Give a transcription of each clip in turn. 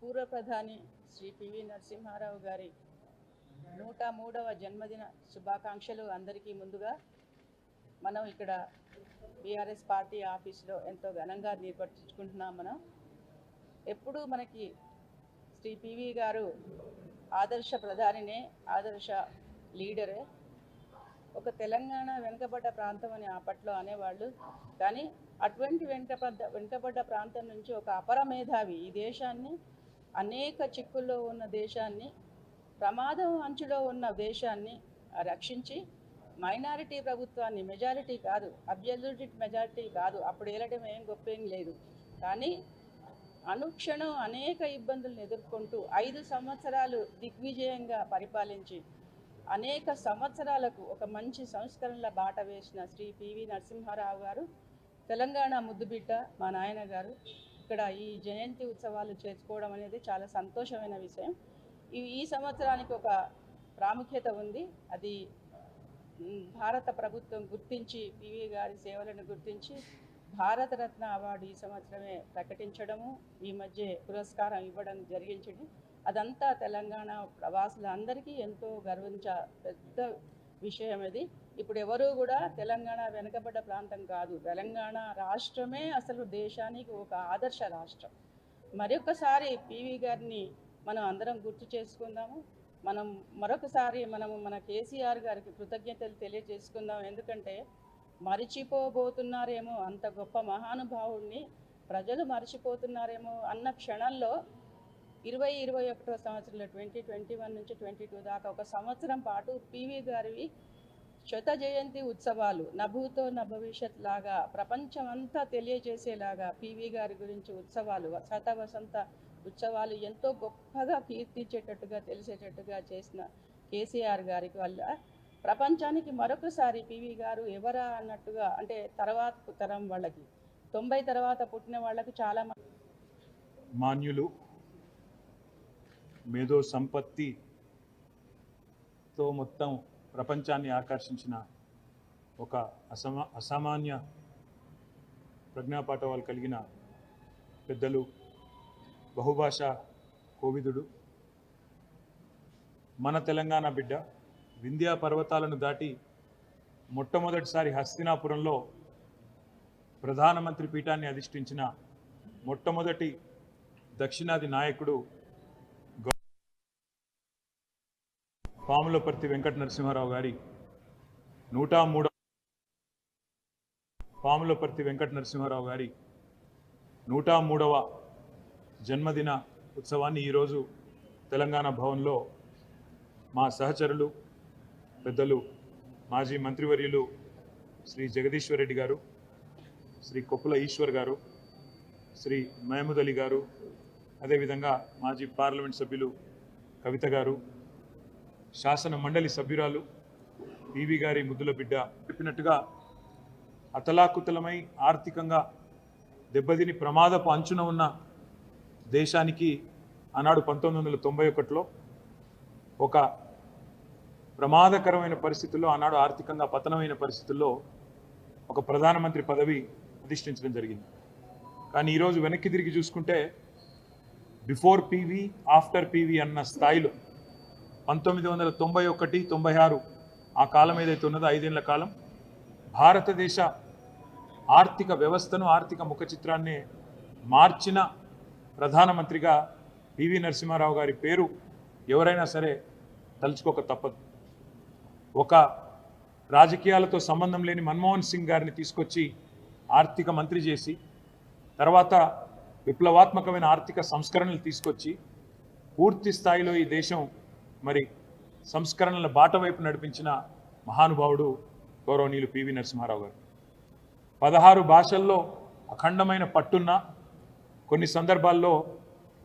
పూర్వ ప్రధాని శ్రీ పివి నరసింహారావు గారి నూట మూడవ జన్మదిన శుభాకాంక్షలు అందరికీ ముందుగా మనం ఇక్కడ బీఆర్ఎస్ పార్టీ ఆఫీస్లో ఎంతో ఘనంగా నిర్వర్తించుకుంటున్నాం మనం. ఎప్పుడూ మనకి శ్రీ పివి గారు ఆదర్శ ప్రధానినే ఆదర్శ లీడరే. ఒక తెలంగాణ వెనుకబడ్డ ప్రాంతం అని అప్పట్లో అనేవాళ్ళు. కానీ అటువంటి వెనుకబడ్డ వెనుకబడ్డ ప్రాంతం నుంచి ఒక అపర మేధావి ఈ దేశాన్ని అనేక చిక్కుల్లో ఉన్న దేశాన్ని ప్రమాదం అంచులో ఉన్న దేశాన్ని రక్షించి మైనారిటీ ప్రభుత్వాన్ని మెజారిటీ కాదు అబ్జల్యూట్ మెజారిటీ కాదు అప్పుడు ఏలటం ఏం గొప్ప ఏం లేదు. కానీ అనుక్షణం అనేక ఇబ్బందులను ఎదుర్కొంటూ ఐదు సంవత్సరాలు దిగ్విజయంగా పరిపాలించి అనేక సంవత్సరాలకు ఒక మంచి సంస్కరణల బాట వేసిన శ్రీ పివి నరసింహారావు గారు తెలంగాణ ముద్దుబిడ్డ మా నాయన గారు ఇక్కడ ఈ జయంతి ఉత్సవాలు చేసుకోవడం అనేది చాలా సంతోషమైన విషయం. ఈ ఈ సంవత్సరానికి ఒక ప్రాముఖ్యత ఉంది. అది భారత ప్రభుత్వం గుర్తించి పివి గారి సేవలను గుర్తించి భారతరత్న అవార్డు ఈ సంవత్సరమే ప్రకటించడము ఈ మధ్య పురస్కారం ఇవ్వడం జరిగించడం అదంతా తెలంగాణ ప్రవాసులందరికీ ఎంతో గర్వించ పెద్ద విషయం ఇది ఇప్పుడు ఎవరు కూడా తెలంగాణ వెనుకబడ్డ ప్రాంతం కాదు. తెలంగాణ రాష్ట్రమే అసలు దేశానికి ఒక ఆదర్శ రాష్ట్రం. మరొకసారి పివి గారిని మనం అందరం గుర్తు చేసుకుందాము. మనం మరొకసారి మనము మన కేసీఆర్ గారికి కృతజ్ఞతలు తెలియజేసుకుందాం. ఎందుకంటే మరిచిపోబోతున్నారేమో అంత గొప్ప మహానుభావుడిని ప్రజలు మరిచిపోతున్నారేమో అన్న క్షణంలో ఇరవై ఇరవై ఒకటో సంవత్సరంలో ట్వంటీ ట్వంటీ వన్ నుంచి ట్వంటీ టూ దాకా ఒక సంవత్సరం పాటు పివి గారివి శత జయంతి ఉత్సవాలు నభూతో నా భవిష్యత్ లాగా ప్రపంచమంతా తెలియజేసేలాగా పివి గారి గురించి ఉత్సవాలు శత వసంత ఉత్సవాలు ఎంతో గొప్పగా కీర్తించేటట్టుగా తెలిసేటట్టుగా చేసిన కేసీఆర్ గారికి వల్ల ప్రపంచానికి మరొకసారి పివి గారు ఎవరా అన్నట్టుగా అంటే తర్వాత తరం వాళ్ళకి తొంభై తర్వాత పుట్టిన వాళ్ళకి చాలా మంది మాన్యులు మేధో సంపత్తితో మొత్తం ప్రపంచాన్ని ఆకర్షించిన ఒక అసమా అసామాన్య ప్రజ్ఞాపాఠవాలు కలిగిన పెద్దలు బహుభాష కోవిదుడు మన తెలంగాణ బిడ్డ వింధ్యా పర్వతాలను దాటి మొట్టమొదటిసారి హస్తినాపురంలో ప్రధానమంత్రి పీఠాన్ని అధిష్ఠించిన మొట్టమొదటి దక్షిణాది నాయకుడు పాములపర్తి వెంకట నరసింహారావు గారి నూట మూడవ పాములపర్తి వెంకట నరసింహారావు గారి నూట మూడవ జన్మదిన ఉత్సవాన్ని ఈరోజు తెలంగాణ భవన్లో మా సహచరులు పెద్దలు మాజీ మంత్రివర్యులు శ్రీ జగదీశ్వరరెడ్డి గారు శ్రీ కొప్పుల ఈశ్వర్ గారు శ్రీ మహమూద్ అలీ గారు అదేవిధంగా మాజీ పార్లమెంట్ సభ్యులు కవిత గారు శాసన మండలి సభ్యురాలు పివి గారి ముద్దుల బిడ్డ చెప్పినట్టుగా అతలాకుతలమై ఆర్థికంగా దెబ్బతిని ప్రమాదపు అంచున ఉన్న దేశానికి ఆనాడు పంతొమ్మిది వందల తొంభై ఒకటిలో ఒక ప్రమాదకరమైన పరిస్థితుల్లో ఆనాడు ఆర్థికంగా పతనమైన పరిస్థితుల్లో ఒక ప్రధానమంత్రి పదవి అధిష్ఠించడం జరిగింది. కానీ ఈరోజు వెనక్కి తిరిగి చూసుకుంటే బిఫోర్ పీవీ ఆఫ్టర్ పీవీ అన్న స్థాయిలో పంతొమ్మిది వందల తొంభై ఒకటి తొంభై ఆరు ఆ కాలం ఏదైతే ఉన్నదో ఐదేళ్ళ కాలం భారతదేశ ఆర్థిక వ్యవస్థను ఆర్థిక ముఖ చిత్రాన్ని మార్చిన ప్రధానమంత్రిగా పివి నరసింహారావు గారి పేరు ఎవరైనా సరే తలుచుకోక తప్పదు. ఒక రాజకీయాలతో సంబంధం లేని మన్మోహన్ సింగ్ గారిని తీసుకొచ్చి ఆర్థిక మంత్రి చేసి తర్వాత విప్లవాత్మకమైన ఆర్థిక సంస్కరణలు తీసుకొచ్చి పూర్తి స్థాయిలో ఈ దేశం మరి సంస్కరణల బాట వైపు నడిపించిన మహానుభావుడు గౌరవనీయులు పివి నరసింహారావు గారు. పదహారు భాషల్లో అఖండమైన పట్టున్న కొన్ని సందర్భాల్లో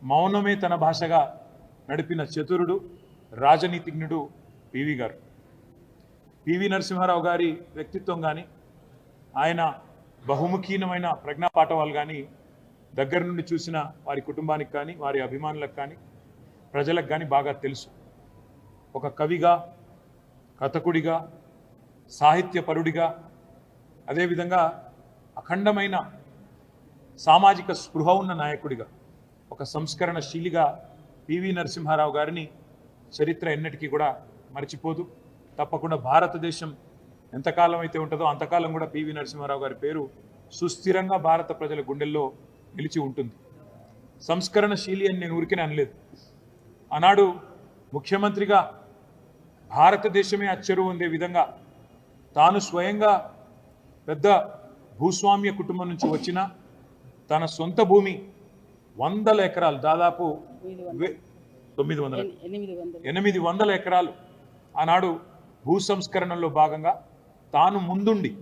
మౌనమే తన భాషగా నడిపిన చతురుడు రాజనీతిజ్ఞుడు పివి గారు. పివి నరసింహారావు గారి వ్యక్తిత్వం కానీ ఆయన బహుముఖీనమైన ప్రజ్ఞాపాఠవాలు కానీ దగ్గర నుండి చూసిన వారి కుటుంబానికి కానీ వారి అభిమానులకు కానీ ప్రజలకు కానీ బాగా తెలుసు. ఒక కవిగా కథకుడిగా సాహిత్యపరుడిగా అదేవిధంగా అఖండమైన సామాజిక స్పృహ ఉన్న నాయకుడిగా ఒక సంస్కరణశీలిగా పివి నరసింహారావు గారిని చరిత్ర ఎన్నటికీ కూడా మర్చిపోదు. తప్పకుండా భారతదేశం ఎంతకాలం అయితే ఉంటుందో అంతకాలం కూడా పివి నరసింహారావు గారి పేరు సుస్థిరంగా భారత ప్రజల గుండెల్లో నిలిచి ఉంటుంది. సంస్కరణశీలి అని నేను ఊరికే అనలేదు. ఆనాడు ముఖ్యమంత్రిగా భారతదేశమే అచ్చరు ఉండే విధంగా తాను స్వయంగా పెద్ద భూస్వామ్య కుటుంబం నుంచి వచ్చిన తన సొంత భూమి వందల ఎకరాలు దాదాపు తొమ్మిది వందల ఎన్- ఎనిమిది వందలు. ఎకరాలు. ఆనాడు భూ సంస్కరణలో భాగంగా తాను ముందుండి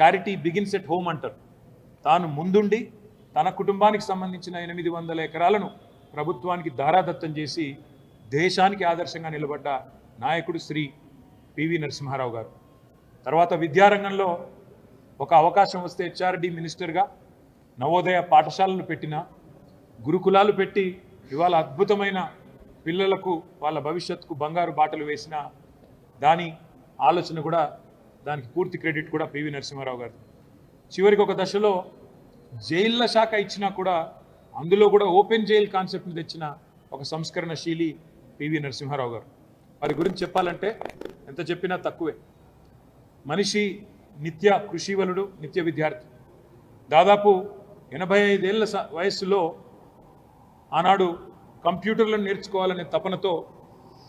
చారిటీ బిగిన్స్ ఎట్ హోమ్ అంటారు. తాను ముందుండి తన కుటుంబానికి సంబంధించిన ఎనిమిది వందల ఎకరాలను ప్రభుత్వానికి దారాదత్తం చేసి దేశానికి ఆదర్శంగా నిలబడ్డ నాయకుడు శ్రీ పివి నరసింహారావు గారు. తర్వాత విద్యారంగంలో ఒక అవకాశం వస్తే హెచ్ఆర్డి మినిస్టర్గా నవోదయ పాఠశాలలు పెట్టిన గురుకులాలు పెట్టి ఇవాళ అద్భుతమైన పిల్లలకు వాళ్ళ భవిష్యత్తుకు బంగారు బాటలు వేసిన దాని ఆలోచన కూడా దానికి పూర్తి క్రెడిట్ కూడా పివి నరసింహారావు గారు చివరికి ఒక దశలో జైళ్ళ శాఖ ఇచ్చినా కూడా అందులో కూడా ఓపెన్ జైల్ కాన్సెప్ట్ని తెచ్చిన ఒక సంస్కరణశీలి పివి నరసింహారావు గారు. వారి గురించి చెప్పాలంటే ఎంత చెప్పినా తక్కువే. మనిషి నిత్య కృషివలుడు నిత్య విద్యార్థి. దాదాపు ఎనభై ఐదేళ్ళ స- వయస్సులో ఆనాడు కంప్యూటర్లను నేర్చుకోవాలనే తపనతో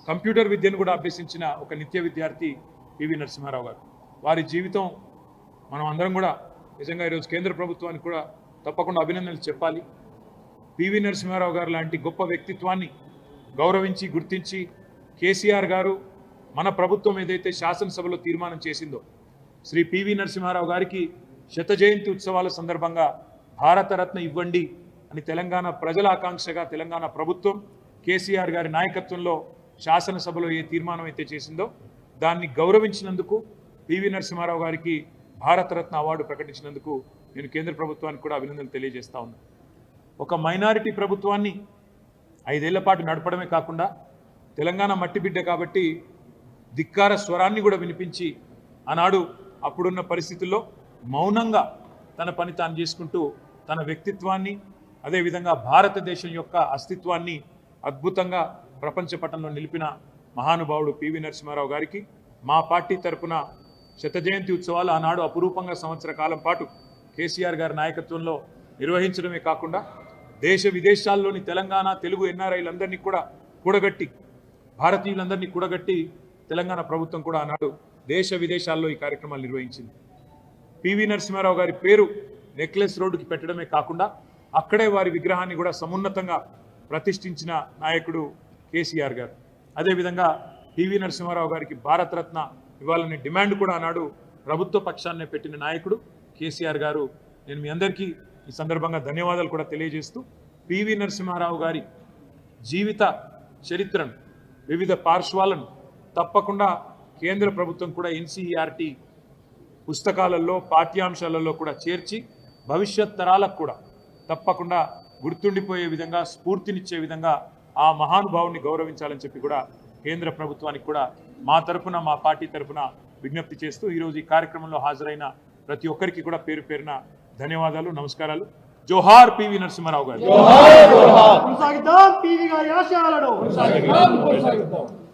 కంప్యూటర్ విద్యను కూడా అభ్యసించిన ఒక నిత్య విద్యార్థి పివి నరసింహారావు గారు. వారి జీవితం మనం అందరం కూడా నిజంగా ఈరోజు కేంద్ర ప్రభుత్వానికి కూడా తప్పకుండా అభినందనలు చెప్పాలి. పివి నరసింహారావు గారు లాంటి గొప్ప వ్యక్తిత్వాన్ని గౌరవించి గుర్తించి కేసీఆర్ గారు మన ప్రభుత్వం ఏదైతే శాసనసభలో తీర్మానం చేసిందో శ్రీ పివి నరసింహారావు గారికి శత జయంతి ఉత్సవాల సందర్భంగా భారతరత్న ఇవ్వండి అని తెలంగాణ ప్రజల ఆకాంక్షగా తెలంగాణ ప్రభుత్వం కేసీఆర్ గారి నాయకత్వంలో శాసనసభలో ఏ తీర్మానం అయితే చేసిందో దాన్ని గౌరవించినందుకు పివి నరసింహారావు గారికి భారతరత్న అవార్డు ప్రకటించినందుకు నేను కేంద్ర ప్రభుత్వానికి కూడా అభినందనలు తెలియజేస్తా ఉన్నాను ఒక మైనారిటీ ప్రభుత్వాన్ని ఐదేళ్ళ పాటు నడపడమే కాకుండా తెలంగాణ మట్టి బిడ్డ కాబట్టి ధిక్కార స్వరాన్ని కూడా వినిపించి ఆనాడు అప్పుడున్న పరిస్థితుల్లో మౌనంగా తన పని తాను చేసుకుంటూ తన వ్యక్తిత్వాన్ని అదేవిధంగా భారతదేశం యొక్క అస్తిత్వాన్ని అద్భుతంగా ప్రపంచ పటంలో నిలిపిన మహానుభావుడు పివి నరసింహారావు గారికి మా పార్టీ తరపున శత జయంతి ఉత్సవాలు ఆనాడు అపురూపంగా సంవత్సర కాలం పాటు కేసీఆర్ గారి నాయకత్వంలో నిర్వహించడమే కాకుండా దేశ విదేశాల్లోని తెలంగాణ తెలుగు ఎన్ఆర్ఐలందరినీ కూడా కూడగట్టి భారతీయులందరినీ కూడగట్టి తెలంగాణ ప్రభుత్వం కూడా ఆనాడు దేశ విదేశాల్లో ఈ కార్యక్రమాలు నిర్వహించింది. పివి నరసింహారావు గారి పేరు నెక్లెస్ రోడ్డుకి పెట్టడమే కాకుండా అక్కడే వారి విగ్రహాన్ని కూడా సమున్నతంగా ప్రతిష్ఠించిన నాయకుడు కేసీఆర్ గారు. అదేవిధంగా పివి నరసింహారావు గారికి భారతరత్న ఇవ్వాలనే డిమాండ్ కూడా ఆనాడు ప్రభుత్వ పక్షాన్నే పెట్టిన నాయకుడు కేసీఆర్ గారు. నేను మీ అందరికీ ఈ సందర్భంగా ధన్యవాదాలు కూడా తెలియజేస్తూ పివి నరసింహారావు గారి జీవిత చరిత్రను వివిధ పార్శ్వాలను తప్పకుండా కేంద్ర ప్రభుత్వం కూడా ఎన్సీఈఆర్టీ పుస్తకాలలో పాఠ్యాంశాలలో కూడా చేర్చి భవిష్యత్ తరాలకు కూడా తప్పకుండా గుర్తుండిపోయే విధంగా స్ఫూర్తినిచ్చే విధంగా ఆ మహానుభావుని గౌరవించాలని చెప్పి కూడా కేంద్ర ప్రభుత్వానికి కూడా మా తరపున మా పార్టీ తరపున విజ్ఞప్తి చేస్తూ ఈరోజు ఈ కార్యక్రమంలో హాజరైన ప్రతి ఒక్కరికి కూడా పేరు పేరున ధన్యవాదాలు నమస్కారాలు. జోహార్ పివి నరసింహారావు గారు. కొనసాగిద్దాం. పీవీ గారి ఆశయాలను.